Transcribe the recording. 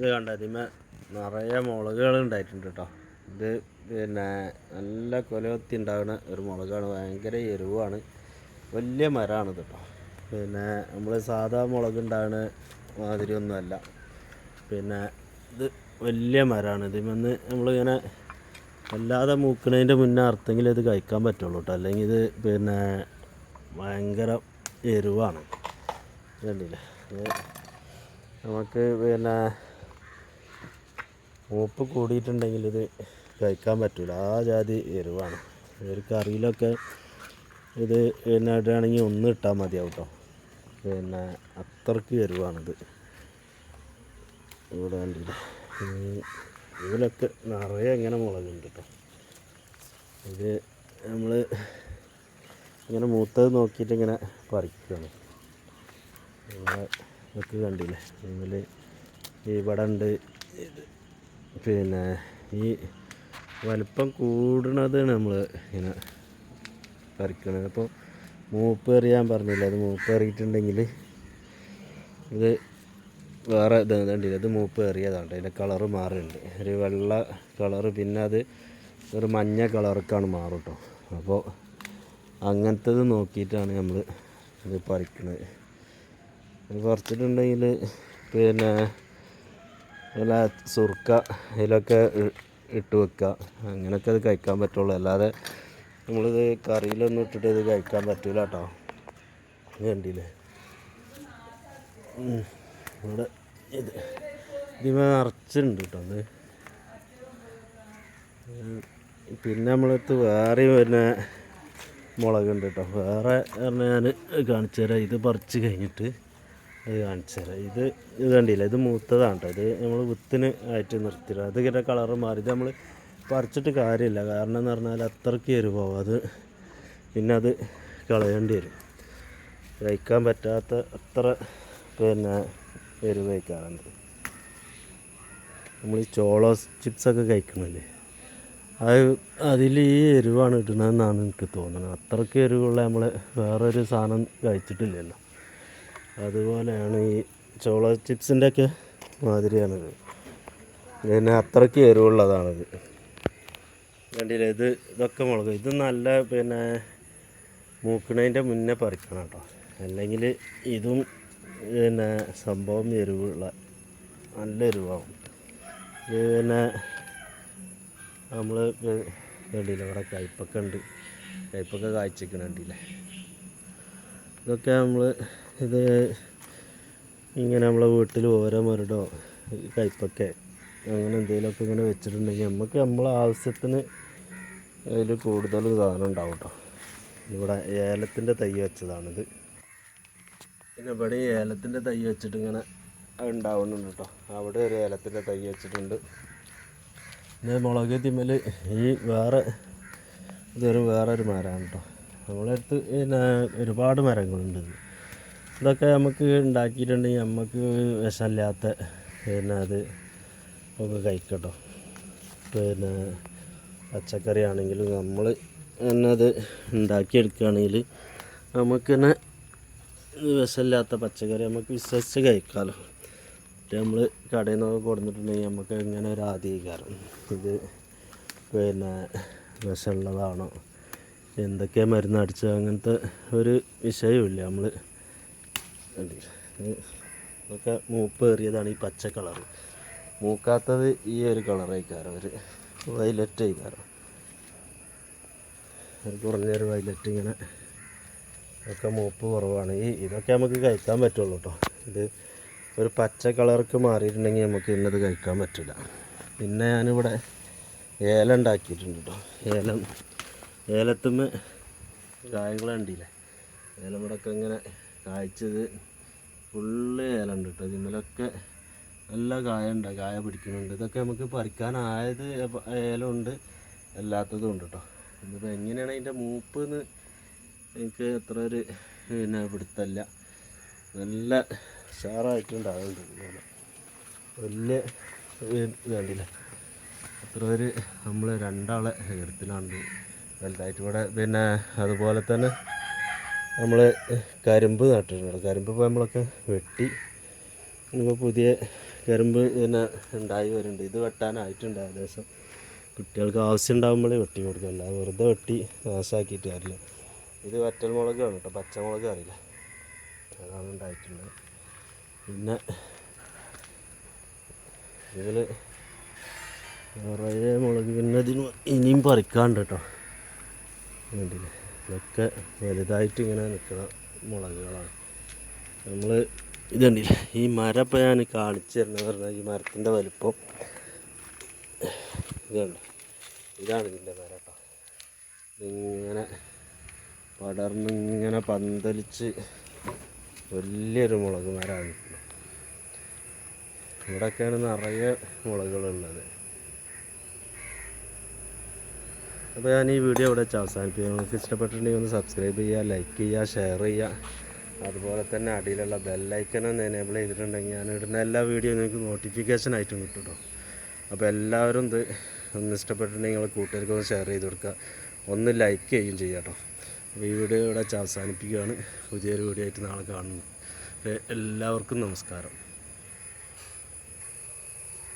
ഇത് കണ്ട? ഇതിമേ നിറയെ മുളകുകൾ ഉണ്ടായിട്ടുണ്ട് കേട്ടോ. ഇത് പിന്നെ നല്ല കൊലവത്തി ഉണ്ടാകുന്ന ഒരു മുളകാണ്. ഭയങ്കര എരിവാണ്. വലിയ മരമാണ് കേട്ടോ. പിന്നെ നമ്മൾ സാധാ മുളക് ഉണ്ടാകുന്ന മാതിരിയൊന്നുമല്ല പിന്നെ ഇത് വലിയ മരമാണ്. ഇതിമെന്ന് നമ്മളിങ്ങനെ വല്ലാതെ മൂക്കണതിന്റെ മുന്നേ അർത്ഥമെങ്കിൽ ഇത് കഴിക്കാൻ പറ്റുള്ളൂ കേട്ടോ. അല്ലെങ്കിൽ ഇത് പിന്നെ ഭയങ്കര എരിവാണ്. കണ്ടില്ലേ? നമുക്ക് പിന്നെ മൂപ്പ് കൂടിയിട്ടുണ്ടെങ്കിൽ ഇത് കഴിക്കാൻ പറ്റില്ല ആ ജാതി എരിവാണ്. ഒരു കറിയിലൊക്കെ ഇത് പിന്നെ ഒന്ന് ഇട്ടാൽ മതിയാവും കേട്ടോ പിന്നെ അത്രയ്ക്ക് എരിവാണിത്. ഇവിടെ ഇതിലൊക്കെ നിറയെ ഇങ്ങനെ മുളകുണ്ട് കേട്ടോ ഇത് നമ്മൾ ഇങ്ങനെ മൂത്തത് നോക്കിയിട്ട് ഇങ്ങനെ പറിക്കുകയാണ് ഇവിടെ ഇതൊക്കെ കണ്ടില്ലേ? ഇതിൽ ഇവിടെ ഉണ്ട് പിന്നെ ഈ വലിപ്പം കൂടണത് നമ്മൾ ഇങ്ങനെ പറിക്കണത്. അപ്പോൾ മൂപ്പ് എറിയാൻ പറഞ്ഞില്ല അത് മൂപ്പ് എറിയിട്ടുണ്ടെങ്കിൽ ഇത് വേറെ ഇത് കണ്ടില്ല ഇത് മൂപ്പ് എറിയതാണ് അതിന്റെ കളറ് മാറുന്നുണ്ട് ഒരു വെള്ള കളറ് പിന്നെ അത് ഒരു മഞ്ഞ കളർക്കാണ് മാറും കേട്ടോ അപ്പോൾ അങ്ങനത്തത് നോക്കിയിട്ടാണ് നമ്മൾ ഇത് പറിക്കുന്നത് പറിച്ചിട്ടുണ്ടെങ്കിൽ പിന്നെ വല്ല സുർക്ക ഇതിലൊക്കെ ഇട്ട് വെക്കുക അങ്ങനെയൊക്കെ അത് കഴിക്കാൻ പറ്റുള്ളൂ. അല്ലാതെ നമ്മളിത് കറിയിലൊന്നും ഇട്ടിട്ട് ഇത് കഴിക്കാൻ പറ്റില്ല കേട്ടോ കണ്ടില്ലേ? ഇവിടെ ഇത്. ഇതിമേ നിറച്ചുണ്ട് കേട്ടോ അത് പിന്നെ നമ്മളടുത്ത് വേറെ പിന്നെ മുളകുണ്ട് കേട്ടോ വേറെ പറഞ്ഞാൽ ഞാൻ കാണിച്ചു തരാം ഇത് പറിച്ച് കഴിഞ്ഞിട്ട് അത് കാണിച്ചു തരാം. ഇത് ഇത് കണ്ടില്ല? ഇത് മൂത്തതാണ് കേട്ടോ ഇത് നമ്മൾ വിത്തിന് ആയിട്ട് നിർത്തിയില്ല അത് ഇങ്ങനെ കളറ് മാറി. ഇത് നമ്മൾ പറിച്ചിട്ട് കാര്യമില്ല. കാരണം എന്ന് പറഞ്ഞാൽ അത്രയ്ക്ക് എരിവാവും. അത് പിന്നെ അത് കളയേണ്ടി വരും. കഴിക്കാൻ പറ്റാത്ത അത്ര പിന്നെ എരിവ് കഴിക്കാറുണ്ട് നമ്മൾ ഈ ചോളോ ചിപ്സൊക്കെ കഴിക്കണില്ലേ? അത് അതിൽ ഈ എരിവാണ് ഇടുന്നതെന്നാണ് എനിക്ക് തോന്നുന്നത്. അത്രയ്ക്ക് എരിവുള്ള നമ്മൾ വേറൊരു സാധനം കഴിച്ചിട്ടില്ലല്ലോ. അതുപോലെയാണ് ഈ ചോള ചിപ്സിന്റെ ഒക്കെ മാതിരിയാണിത്. പിന്നെ അത്രയ്ക്ക് എരിവുള്ളതാണിത്. കണ്ടില്ലേ ഇത് ഇതൊക്കെ മുളക്. ഇത് നല്ല പിന്നെ മൂക്കണതിന്റെ മുന്നേ പറിക്കണം കേട്ടോ. അല്ലെങ്കിൽ ഇതും പിന്നെ സംഭവം എരിവുള്ള നല്ല എരിവാകും ഇത് പിന്നെ നമ്മൾ കണ്ടില്ല ഇവിടെ കയ്പ്പൊക്കെ ഉണ്ട്. കയ്പ്പൊക്കെ കായ്ച്ചിരിക്കണ കണ്ടില്ലേ. ഇതൊക്കെ നമ്മൾ ഇത് ഇങ്ങനെ നമ്മളെ വീട്ടിൽ ഓരോ മരടോ കയ്പൊക്കെ അങ്ങനെ എന്തെങ്കിലുമൊക്കെ ഇങ്ങനെ വെച്ചിട്ടുണ്ടെങ്കിൽ നമുക്ക് നമ്മളെ ആവശ്യത്തിന് അതിൽ കൂടുതൽ സാധനം ഉണ്ടാവും കേട്ടോ ഇവിടെ ഏലത്തിന്റെ തൈ വെച്ചതാണിത്. പിന്നെ ഇവിടെ ഏലത്തിന്റെ തൈ വെച്ചിട്ട് ഇങ്ങനെ ഉണ്ടാവുന്നുണ്ട് കേട്ടോ അവിടെ ഒരു ഏലത്തിന്റെ തൈ വെച്ചിട്ടുണ്ട്. പിന്നെ മുളക് തിമ്മൽ ഈ വേറെ ഇതൊരു വേറൊരു മരമാണ് കേട്ടോ നമ്മളെ അടുത്ത് പിന്നെ ഒരുപാട് മരങ്ങളുണ്ട്. ഇതൊക്കെ നമുക്ക് ഉണ്ടാക്കിയിട്ടുണ്ടെങ്കിൽ നമുക്ക് വിഷമില്ലാത്ത പിന്നെ അത് നമുക്ക് കഴിക്കട്ടോ. പിന്നെ പച്ചക്കറി ആണെങ്കിലും നമ്മൾ തന്നെ അത് ഉണ്ടാക്കിയെടുക്കുകയാണെങ്കിൽ നമുക്ക് തന്നെ വിഷമില്ലാത്ത പച്ചക്കറി നമുക്ക് വിശ്വസിച്ച് കഴിക്കാമല്ലോ നമ്മൾ കടയിൽ നിന്നൊക്കെ കൊടുത്തിട്ടുണ്ടെങ്കിൽ നമുക്ക് ഇങ്ങനെ ഒരു ആധികാരം. ഇത് പിന്നെ വിഷമുള്ളതാണോ എന്തൊക്കെ മരുന്ന് അടിച്ചത് അങ്ങനത്തെ ഒരു വിഷയമില്ല നമ്മൾ ഇതൊക്കെ മൂപ്പ് ഏറിയതാണ് ഈ പച്ച കളറ് മൂക്കാത്തത് ഈ ഒരു കളറായിക്കാരം ഒരു വയലറ്റ് ആയിക്കാരം. കുറഞ്ഞൊരു വയലറ്റ് ഇങ്ങനെ ഒക്കെ മൂപ്പ് കുറവാണ്. ഈ ഇതൊക്കെ നമുക്ക് കഴിക്കാൻ പറ്റുള്ളൂ കേട്ടോ ഇത് ഒരു പച്ച കളർക്ക് മാറിയിട്ടുണ്ടെങ്കിൽ നമുക്ക് ഇന്നത് കഴിക്കാൻ പറ്റില്ല പിന്നെ ഞാനിവിടെ ഏലം ഉണ്ടാക്കിയിട്ടുണ്ട് കേട്ടോ ഏലം ഏലത്തുമ്മ കായകൾ ഏലം ഇവിടെ ഒക്കെ ഇങ്ങനെ കായ്ച്ചത് ഫുള്ള് ഏലുണ്ട് കേട്ടോ ഇതിന്മേലൊക്കെ നല്ല കായ ഉണ്ട് കായ പിടിക്കുന്നുണ്ട്. ഇതൊക്കെ നമുക്ക് പറിക്കാനായത് ഏലമുണ്ട്. അല്ലാത്തതും ഉണ്ട് കേട്ടോ ഇതിപ്പോൾ എങ്ങനെയാണ് അതിന്റെ മൂപ്പ് എന്ന് എനിക്ക് അത്ര ഒരു പിന്നെ പിടുത്തല്ല. നല്ല ഉഷാറായിട്ടുണ്ടാകുന്നുണ്ട് വലിയ വേണ്ടില്ല. അത്ര ഒരു നമ്മൾ രണ്ടാളെ എടുത്തിലാണ് വലുതായിട്ട്. ഇവിടെ പിന്നെ അതുപോലെ തന്നെ നമ്മൾ കരിമ്പ് നട്ടിട്ടുണ്ട്. കരിമ്പ് ഇപ്പോൾ നമ്മളൊക്കെ വെട്ടി. ഇപ്പോൾ പുതിയ കരിമ്പ് തന്നെ ഉണ്ടായി വരുന്നുണ്ട്. ഇത് വെട്ടാനായിട്ടുണ്ട് ഏകദേശം. കുട്ടികൾക്ക് ആവശ്യം ഉണ്ടാകുമ്പോഴേ വെട്ടി അല്ലാതെ വെറുതെ വെട്ടി നാശാക്കിയിട്ട് കാര്യമില്ല. ഇത് വറ്റൽ മുളകാണ് കേട്ടോ. പച്ചമുളക് അറിയില്ല. അതാണ് ഉണ്ടായിട്ടുള്ളത്. പിന്നെ ഇതിൽ നിറയെ മുളക് പിന്നെ ഇതിന് ഇനിയും പറിക്കാണ്ട് കേട്ടോ. കണ്ടില്ലേ? ഇതൊക്കെ വലുതായിട്ട് ഇങ്ങനെ നിൽക്കുന്ന മുളകുകളാണ്. നമ്മൾ ഇത് ഈ മരം ഇപ്പോൾ ഞാൻ കാണിച്ചു തരുന്നത് പറഞ്ഞാൽ ഈ മരത്തിന്റെ വലുപ്പം. ഇതുണ്ട് ഇതാണ് ഇതിന്റെ മരം കേട്ടോ ഇതിങ്ങനെ പടർന്നിങ്ങനെ പന്തലിച്ച് വലിയൊരു മുളക് മരമാണ്. ഇവിടെയൊക്കെയാണ് നിറയെ മുളകുകളുള്ളത്. അപ്പോൾ ഞാൻ ഈ വീഡിയോ ഇവിടെ വെച്ച് അവസാനിപ്പിക്കും നിങ്ങൾക്ക് ഇഷ്ടപ്പെട്ടിട്ടുണ്ടെങ്കിൽ ഒന്ന് സബ്സ്ക്രൈബ് ചെയ്യുക ലൈക്ക് ചെയ്യുക ഷെയർ ചെയ്യുക. അതുപോലെ തന്നെ അടിയിലുള്ള ബെല്ലൈക്കൻ ഒന്ന് എനേബിൾ ചെയ്തിട്ടുണ്ടെങ്കിൽ ഞാൻ ഇടുന്ന എല്ലാ വീഡിയോയും നിങ്ങൾക്ക് നോട്ടിഫിക്കേഷൻ ആയിട്ടും കിട്ടും കേട്ടോ അപ്പോൾ എല്ലാവരും ഇത് ഒന്ന് ഇഷ്ടപ്പെട്ടിട്ടുണ്ടെങ്കിൽ നിങ്ങൾ കൂട്ടുകാർക്ക് ഒന്ന് ഷെയർ ചെയ്ത് കൊടുക്കുക. ഒന്ന് ലൈക്ക് ചെയ്യുകയും ചെയ്യുക കേട്ടോ അപ്പോൾ ഈ വീഡിയോ ഇവിടെ വെച്ച് അവസാനിപ്പിക്കുകയാണ്. പുതിയൊരു വീഡിയോ ആയിട്ട് നാളെ കാണുന്നു എല്ലാവർക്കും നമസ്കാരം.